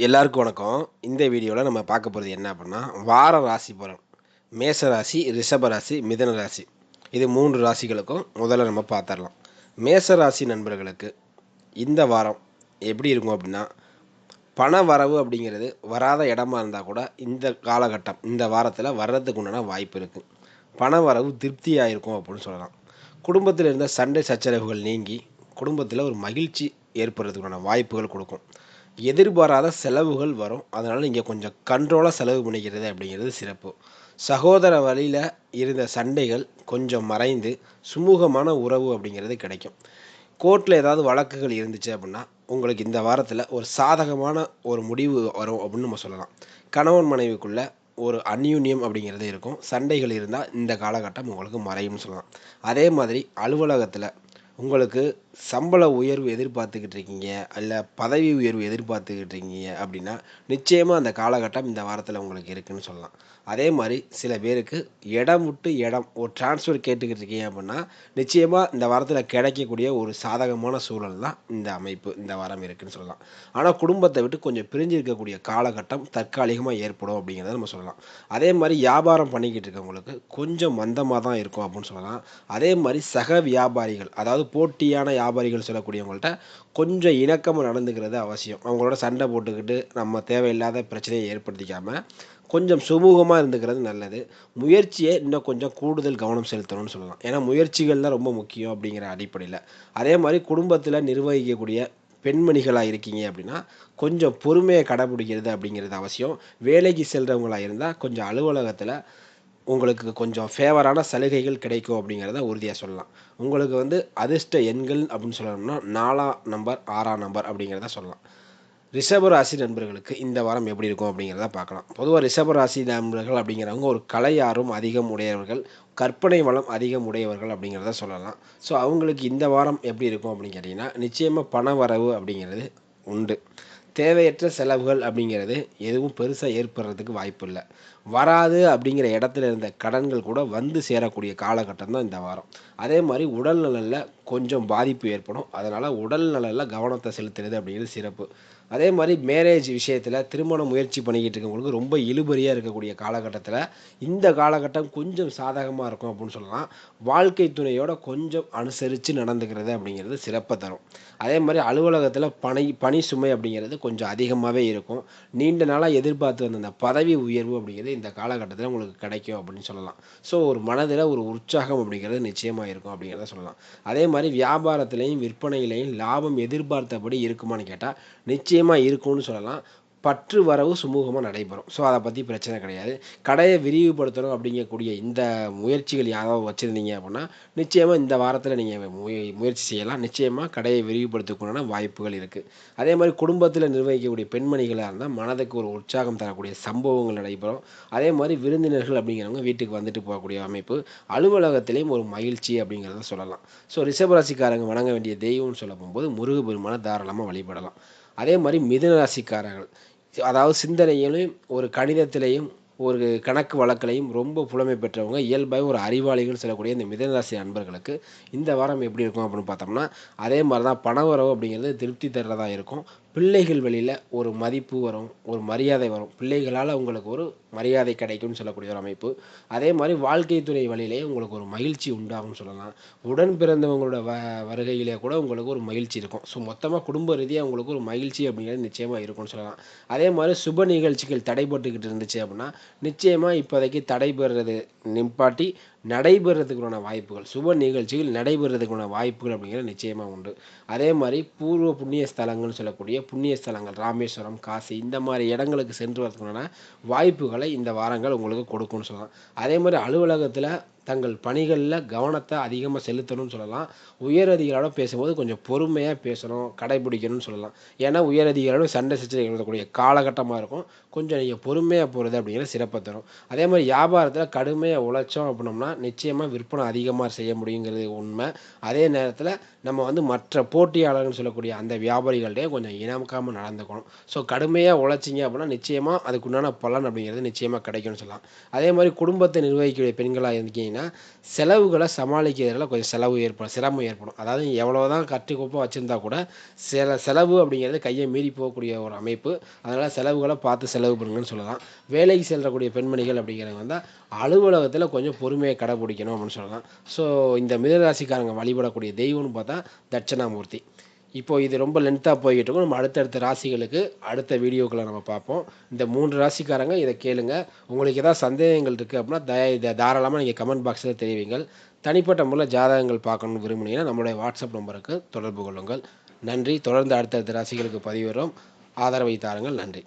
எல்லாருக்கும் வணக்கம். இந்த வீடியோவில் நம்ம பார்க்க போகிறது என்ன அப்படின்னா வார ராசி பலன். மேச ராசி ரிஷப ராசி மிதன ராசி. இது மூன்று ராசிகளுக்கும் முதல்ல நம்ம பார்த்துடலாம். மேச ராசி நண்பர்களுக்கு இந்த வாரம் எப்படி இருக்கும் அப்படின்னா பண வரவு அப்படிங்கிறது வராத இடமா இருந்தால் கூட இந்த காலகட்டம் இந்த வாரத்தில் வர்றதுக்கு உண்டான வாய்ப்பு இருக்குது பண வரவு திருப்தியாக இருக்கும் அப்படின்னு சொல்லலாம். குடும்பத்தில் இருந்த சண்டை சச்சரவுகள் நீங்கி குடும்பத்தில் ஒரு மகிழ்ச்சி ஏற்படுறதுக்குண்டான வாய்ப்புகள் கொடுக்கும். எதிர்பாராத செலவுகள் வரும். அதனால் நீங்கள் கொஞ்சம் கண்ட்ரோலாக செலவு பண்ணிக்கிறது அப்படிங்கிறது சிறப்பு. சகோதர வழியில் இருந்த சண்டைகள் கொஞ்சம் மறைந்து சுமூகமான உறவு அப்படிங்கிறது கிடைக்கும். கோர்ட்டில் ஏதாவது வழக்குகள் இருந்துச்சு அப்படின்னா உங்களுக்கு இந்த வாரத்தில் ஒரு சாதகமான ஒரு முடிவு வரும் அப்படின்னு நம்ம சொல்லலாம். கணவன் மனைவிக்குள்ள ஒரு அந்யூன்யம் அப்படிங்கிறது இருக்கும். சண்டைகள் இருந்தால் இந்த காலகட்டம் உங்களுக்கு மறையும்னு சொல்லலாம். அதே மாதிரி அலுவலகத்தில் உங்களுக்கு சம்பள உயர்வு எதிர்பார்த்துக்கிட்டு இருக்கீங்க இல்லை பதவி உயர்வு எதிர்பார்த்துக்கிட்டு இருக்கீங்க அப்படின்னா நிச்சயமாக அந்த காலகட்டம் இந்த வாரத்தில் உங்களுக்கு இருக்குன்னு சொல்லலாம். அதே மாதிரி சில பேருக்கு இடம் விட்டு இடம் ஒரு டிரான்ஸ்ஃபர் கேட்டுக்கிட்டு இருக்கீங்க அப்படின்னா நிச்சயமாக இந்த வாரத்தில் கிடைக்கக்கூடிய ஒரு சாதகமான சூழல் தான் இந்த அமைப்பு இந்த வாரம் இருக்குன்னு சொல்லலாம். ஆனால் குடும்பத்தை விட்டு கொஞ்சம் பிரிஞ்சு இருக்கக்கூடிய காலகட்டம் தற்காலிகமாக ஏற்படும் அப்படிங்கிறத நம்ம சொல்லலாம். அதே மாதிரி வியாபாரம் பண்ணிக்கிட்டு இருக்கவங்களுக்கு கொஞ்சம் மந்தமாக தான் இருக்கும் அப்படின்னு சொல்லலாம். அதே மாதிரி சக வியாபாரிகள் அதாவது போட்டியான வியாபாரிகள் சொல்லக்கூடியவங்கள்ட்ட கொஞ்சம் இணக்கமாக நடந்துக்கிறது அவசியம். அவங்களோட சண்டை போட்டுக்கிட்டு நம்ம தேவையில்லாத பிரச்சனையை ஏற்படுத்திக்காமல் கொஞ்சம் சுமூகமாக இருந்துக்கிறது நல்லது. முயற்சியை இன்னும் கொஞ்சம் கூடுதல் கவனம் செலுத்தணும்னு சொல்லலாம். ஏன்னா முயற்சிகள் தான் ரொம்ப முக்கியம் அப்படிங்கிற அடிப்படையில். அதே மாதிரி குடும்பத்தில் நிர்வகிக்கக்கூடிய பெண்மணிகளாக இருக்கீங்க அப்படின்னா கொஞ்சம் பொறுமையை கடைபிடிக்கிறது அப்படிங்கிறது அவசியம். வேலைக்கு செல்கிறவங்களாக இருந்தால் கொஞ்சம் அலுவலகத்தில் உங்களுக்கு கொஞ்சம் ஃபேவரான சலுகைகள் கிடைக்கும் அப்படிங்கிறத உறுதியாக சொல்லலாம். உங்களுக்கு வந்து அதிர்ஷ்ட எண்கள் அப்படின்னு சொல்லணும்னா நாலாம் நம்பர் ஆறாம் நம்பர் அப்படிங்கிறத சொல்லலாம். ரிஷப ராசி நண்பர்களுக்கு இந்த வாரம் எப்படி இருக்கும் அப்படிங்கிறத பார்க்கலாம். பொதுவாக ரிஷப ராசி நண்பர்கள் அப்படிங்கிறவங்க ஒரு கலை ஆர்வம் அதிகம் உடையவர்கள் கற்பனை வளம் அதிகம் உடையவர்கள் அப்படிங்கிறத சொல்லலாம். ஸோ அவங்களுக்கு இந்த வாரம் எப்படி இருக்கும் அப்படின்னு கேட்டிங்கன்னா நிச்சயமாக பண வரவு அப்படிங்கிறது உண்டு. தேவையற்ற செலவுகள் அப்படிங்கிறது எதுவும் பெருசாக ஏற்படுறதுக்கு வாய்ப்பு இல்லை வராது அப்படிங்கிற இடத்துல இருந்த கடன்கள் கூட வந்து சேரக்கூடிய காலகட்டம் தான் இந்த வாரம். அதே மாதிரி உடல் நலனில் கொஞ்சம் பாதிப்பு ஏற்படும். அதனால் உடல் நலனில் கவனத்தை செலுத்துறது அப்படிங்கிறது சிறப்பு. அதே மாதிரி மேரேஜ் விஷயத்தில் திருமண முயற்சி பண்ணிக்கிட்டு இருக்கவங்களுக்கு ரொம்ப இழுபறியாக இருக்கக்கூடிய காலகட்டத்தில் இந்த காலகட்டம் கொஞ்சம் சாதகமாக இருக்கும் அப்படின்னு சொல்லலாம். வாழ்க்கை துணையோட கொஞ்சம் அனுசரித்து நடந்துக்கிறது அப்படிங்கிறது சிறப்பை தரும். அதே மாதிரி அலுவலகத்தில் பணி பணி சுமை அப்படிங்கிறது கொஞ்சம் அதிகமாகவே இருக்கும். நீண்ட நாளாக எதிர்பார்த்து வந்த அந்த பதவி உயர்வு அப்படிங்கிறது இந்த காலகட்டத்தில் உங்களுக்கு கிடைக்கும் அப்படின்னு சொல்லலாம். ஸோ ஒரு மனதில் ஒரு உற்சாகம் அப்படிங்கிறது நிச்சயமாக இருக்கும் அப்படிங்கிறத சொல்லலாம். அதே மாதிரி வியாபாரத்திலையும் விற்பனையிலையும் லாபம் எதிர்பார்த்தபடி இருக்குமான்னு கேட்டால் நிச்சயமாக இருக்கும்னு சொல்லலாம். பற்று வரவு சுமூகமாக நடைபெறும். ஸோ அதை பற்றி பிரச்சனை கிடையாது. கடையை விரிவுபடுத்தணும் அப்படிங்கக்கூடிய இந்த முயற்சிகள் யாராவது வச்சுருந்தீங்க அப்படின்னா நிச்சயமாக இந்த வாரத்தில் நீங்கள் முய முயற்சி செய்யலாம். நிச்சயமாக கடையை விரிவுபடுத்தக்கூடிய வாய்ப்புகள் இருக்குது அதே மாதிரி குடும்பத்தில் நிர்வகிக்கக்கூடிய பெண்மணிகளாக இருந்தால் மனதுக்கு ஒரு உற்சாகம் தரக்கூடிய சம்பவங்கள் நடைபெறும். அதே மாதிரி விருந்தினர்கள் அப்படிங்கிறவங்க வீட்டுக்கு வந்துட்டு போகக்கூடிய அமைப்பு அலுவலகத்திலையும் ஒரு மகிழ்ச்சி அப்படிங்கிறத சொல்லலாம். ஸோ ரிஷபராசிக்காரங்க வணங்க வேண்டிய தெய்வம்னு சொல்ல போகும்போது முருகபெருமான தாராளமாக வழிபடலாம். அதே மாதிரி மிதுன ராசிக்காரர்கள் அதாவது சிந்தனையிலும் ஒரு கணிதத்திலையும் ஒரு கணக்கு வழக்கிலையும் ரொம்ப புலமை பெற்றவங்க இயல்பாக ஒரு அறிவாளிகள் சொல்லக்கூடிய இந்த மிதனராசி நண்பர்களுக்கு இந்த வாரம் எப்படி இருக்கும் அப்படின்னு பார்த்தோம்னா அதே மாதிரி தான் பண உறவு அப்படிங்கிறது திருப்தி தர்றதாக இருக்கும். பிள்ளைகள் வழியில் ஒரு மதிப்பு வரும் ஒரு மரியாதை வரும். பிள்ளைகளால் உங்களுக்கு ஒரு மரியாதை கிடைக்கும்னு சொல்லக்கூடிய ஒரு அமைப்பு. அதே மாதிரி வாழ்க்கை துறை வழியிலே உங்களுக்கு ஒரு மகிழ்ச்சி உண்டாகும்னு சொல்லலாம். உடன் பிறந்தவங்களோட வ வருகையிலே கூட உங்களுக்கு ஒரு மகிழ்ச்சி இருக்கும். ஸோ மொத்தமாக குடும்ப ரீதியாக உங்களுக்கு ஒரு மகிழ்ச்சி அப்படிங்கிறது நிச்சயமாக இருக்கும்னு சொல்லலாம். அதே மாதிரி சுப நிகழ்ச்சிகள் தடைபட்டுக்கிட்டு இருந்துச்சு அப்படின்னா நிச்சயமாக இப்போதைக்கு தடைபெறுறது நிப்பாட்டி நடைபெறதுக்குண்டான வாய்ப்புகள் சுப நிகழ்ச்சிகள் நடைபெறதுக்குண்டான வாய்ப்புகள் அப்படிங்கிறது நிச்சயமாக உண்டு. அதே மாதிரி பூர்வ புண்ணிய ஸ்தலங்கள்னு சொல்லக்கூடிய புண்ணிய ஸ்தலங்கள் ராமேஸ்வரம் காசி இந்த மாதிரி இடங்களுக்கு சென்று வரதுக்குண்டான வாய்ப்புகளை இந்த வாரங்கள் உங்களுக்கு கொடுக்கும்னு சொல்லலாம். அதே மாதிரி அலுவலகத்தில் தங்கள் பணிகளில் கவனத்தை அதிகமாக செலுத்தணும்னு சொல்லலாம். உயரதிகாரோட பேசும்போது கொஞ்சம் பொறுமையாக பேசணும் கடைபிடிக்கணும்னு சொல்லலாம். ஏன்னா உயரதிகாரோட சண்டை சச்சரவு எழுதக்கூடிய காலகட்டமாக இருக்கும். கொஞ்சம் நீங்கள் பொறுமையாக போகிறது அப்படிங்கிற சிறப்பை தரும். அதே மாதிரி வியாபாரத்தில் கடுமையாக உழைச்சோம் அப்படின்னோம்னா நிச்சயமாக விற்பனை அதிகமாக செய்ய முடியுங்கிறது உண்மை. அதே நேரத்தில் நம்ம வந்து மற்ற போட்டியாளர்கள்னு சொல்லக்கூடிய அந்த வியாபாரிகள்டே கொஞ்சம் இணக்காமல் நடந்துக்கணும். ஸோ கடுமையாக உழைச்சிங்க அப்படின்னா நிச்சயமாக அதுக்குண்டான பலன் அப்படிங்கிறது நிச்சயமாக கிடைக்கும்னு சொல்லலாம். அதே மாதிரி குடும்பத்தை நிர்வகிக்கக்கூடிய பெண்களாக இருந்தீங்க பார்த்தீங்கன்னா செலவுகளை சமாளிக்கிறதுல கொஞ்சம் செலவு ஏற்படும் சிரமம் ஏற்படும். அதாவது எவ்வளோ தான் கட்டுக்கோப்பாக வச்சுருந்தா கூட சில செலவு அப்படிங்கிறது கையை மீறி போகக்கூடிய ஒரு அமைப்பு. அதனால் செலவுகளை பார்த்து செலவு பண்ணுங்கன்னு சொல்லலாம். வேலைக்கு செல்லக்கூடிய பெண்மணிகள் அப்படிங்கிறவங்க வந்து அலுவலகத்தில் கொஞ்சம் பொறுமையை கடைப்பிடிக்கணும் அப்படின்னு சொல்லலாம். ஸோ இந்த மிதராசிக்காரங்க வழிபடக்கூடிய தெய்வம்னு பார்த்தா தட்சணாமூர்த்தி. இப்போ இது ரொம்ப லென்த்தாக போய்கிட்டு இருக்கும். நம்ம அடுத்தடுத்த ராசிகளுக்கு அடுத்த வீடியோக்களை நம்ம பார்ப்போம். இந்த மூன்று ராசிக்காரங்க இதை கேளுங்க. உங்களுக்கு ஏதாவது சந்தேகங்கள் இருக்குது அப்படின்னா தய இதை தாராளமாக நீங்கள் கமெண்ட் பாக்ஸில் தெரிவிங்கள். தனிப்பட்ட முறையில் ஜாதகங்கள் பார்க்கணும்னு விரும்புனீங்கன்னா நம்மளுடைய வாட்ஸ்அப் நம்பருக்கு தொடர்பு கொள்ளுங்கள். நன்றி. தொடர்ந்து அடுத்தடுத்த ராசிகளுக்கு பதிவிடுறோம். ஆதரவை தாருங்கள். நன்றி.